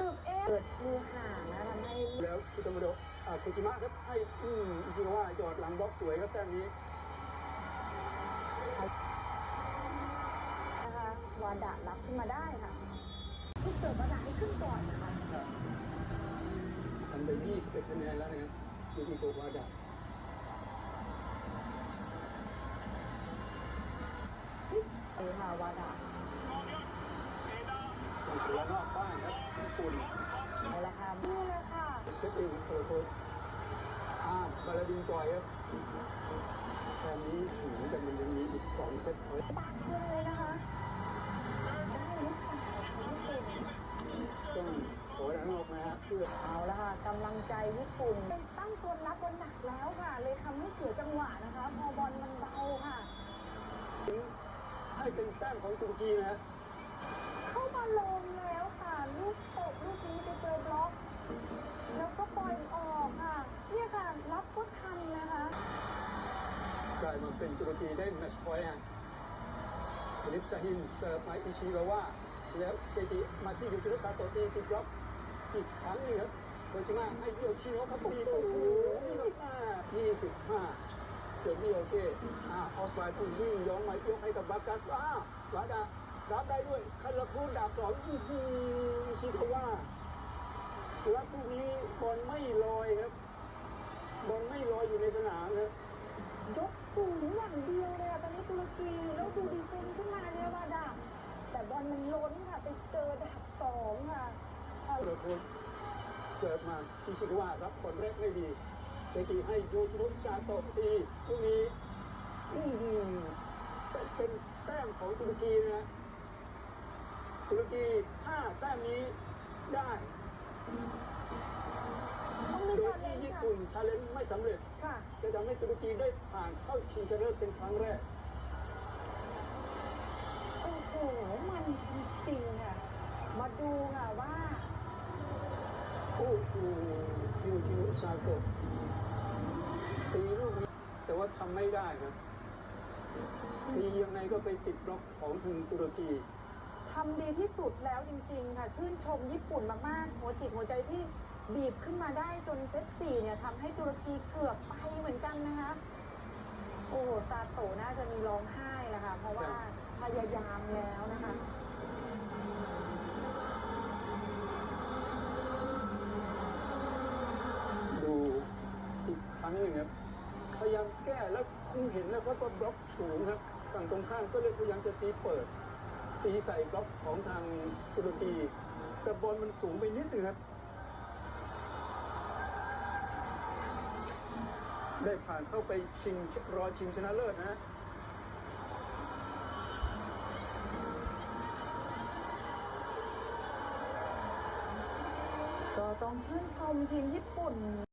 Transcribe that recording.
สืบเองเกิดมือห่างนะทำให้แล้วคิโตโมโดะอ่าคุจิมะครับให้อืมอิชิโกะจอดหลังบล็อกสวยครับแต้มนี้นะคะวาดะรับขึ้นมาได้ค่ะลูกเสิร์ฟวาดะให้ขึ้นก่อนนะคะครับทำไป21คะแนนแล้วนะครับยูกิโกะวาดะเออค่ะวาดะต้องเสียนอกบ้านครับญี่ ปุ่นเอาละค่ะนี่เลยค่ะเซตเองโอ้โหอ่าบาลาดินปล่อยครับแค่นี้เหมือนจะมันยังมีอีกสองเซตเอาไว้ปักเลยนะคะได้หรือเปล่าญี่ปุ่นต้องขอดังออกนะฮะเพื่อเอาละค่ะกำลังใจญี่ปุ่นเป็นตั้งโซนรับบนหนักแล้วค่ะ เลยทำให้เสียจังหวะนะคะ พอบอลมันเบาค่ะให้เป็นแต้มของตุรกีนะฮะเข้ามาลงแล้วค่ะ ลูกตกลูกนี้ไปเจอบล็อก แล้วก็ปล่อยออกค่ะ เนี่ยค่ะ รับก็ทันนะคะ กลายมาเป็นตุรกีได้แมตช์พอยต์ฮะลิปซาฮิมเสิร์ฟมาอิชิกาวะแล้วเซติมาที่ยูจิโรซาโตะตีติดบล็อกอีกครั้งนึงครับโดจิมาให้เดียวชิโนะครับตีโอ้โหนี่ครับอ่า25เสิร์ฟนี่โอเคอ่าออสไวต้องวิ่งย้อนมายกให้กับบากัสอ้าวลาดารับได้ด้วยคันละคูดาบสองอื้อหืออิชิกาวะรับลูกนี้บอลไม่ลอยครับบอลไม่ลอยอยู่ในสนามครับ ยกสูงอย่างเดียวเลยอะตอนนี้ตุรกีแล้วดูดีเฟนขึ้นมาเนี่ยว่าดาบแต่บอลมันล้นค่ะ ไปเจอดาบสองค่ะเอาโดโค้เสิร์ฟมาอิชิกาวะรับบอลแรกไม่ดีเซกิให้โยชิโรซาโตะตีลูกนี้อือเป็นแต้มของตุรกีนะฮะตุรกีถ้าแต้มนี้ได้ ต้องมี โด ช็อย ตเล ที่ น ญี่ ค่ะ ปุ่น ชาเลนจ์ไม่สำเร็จค่ะ จะทำให้ตุรกีได้ผ่านเข้าชิงชนะเลิศเป็นครั้งแรก โอ้โห มันจริงๆค่ะ มาดูค่ะว่า โอ้โหโยชิโรซาโตะตีลูกนี้แต่ว่าทำไม่ได้ครับ ตียังไงก็ไปติดบล็อกของทางตุรกี ทำดีที่สุดแล้วจริง ๆ ค่ะ ชื่นชมญี่ปุ่นมาก ๆ หัวจิตหัวใจที่ บีบขึ้นมาได้จนเซตสี่เนี่ยทำให้ตุรกีเกือบไปเหมือนกันนะคะโอ้โหซาโตะน่าจะมีร้องไห้นะค่ะเพราะว่าพยายามแล้วนะคะดูอีกครั้งหนึ่งครับพยายามแก้แล้วคงเห็นแล้วว่าก็บล็อกสูงครับฝั่งตรงข้ามก็เลยพยายามจะตีเปิด ตีใส่บล็อกของทางตุรกีแต่บอลมันสูงไปนิดนึงครับ ได้ผ่านเข้าไปชิงรอชิงชนะเลิศนะฮะก็ต้องชื่นชมทีมญี่ปุ่น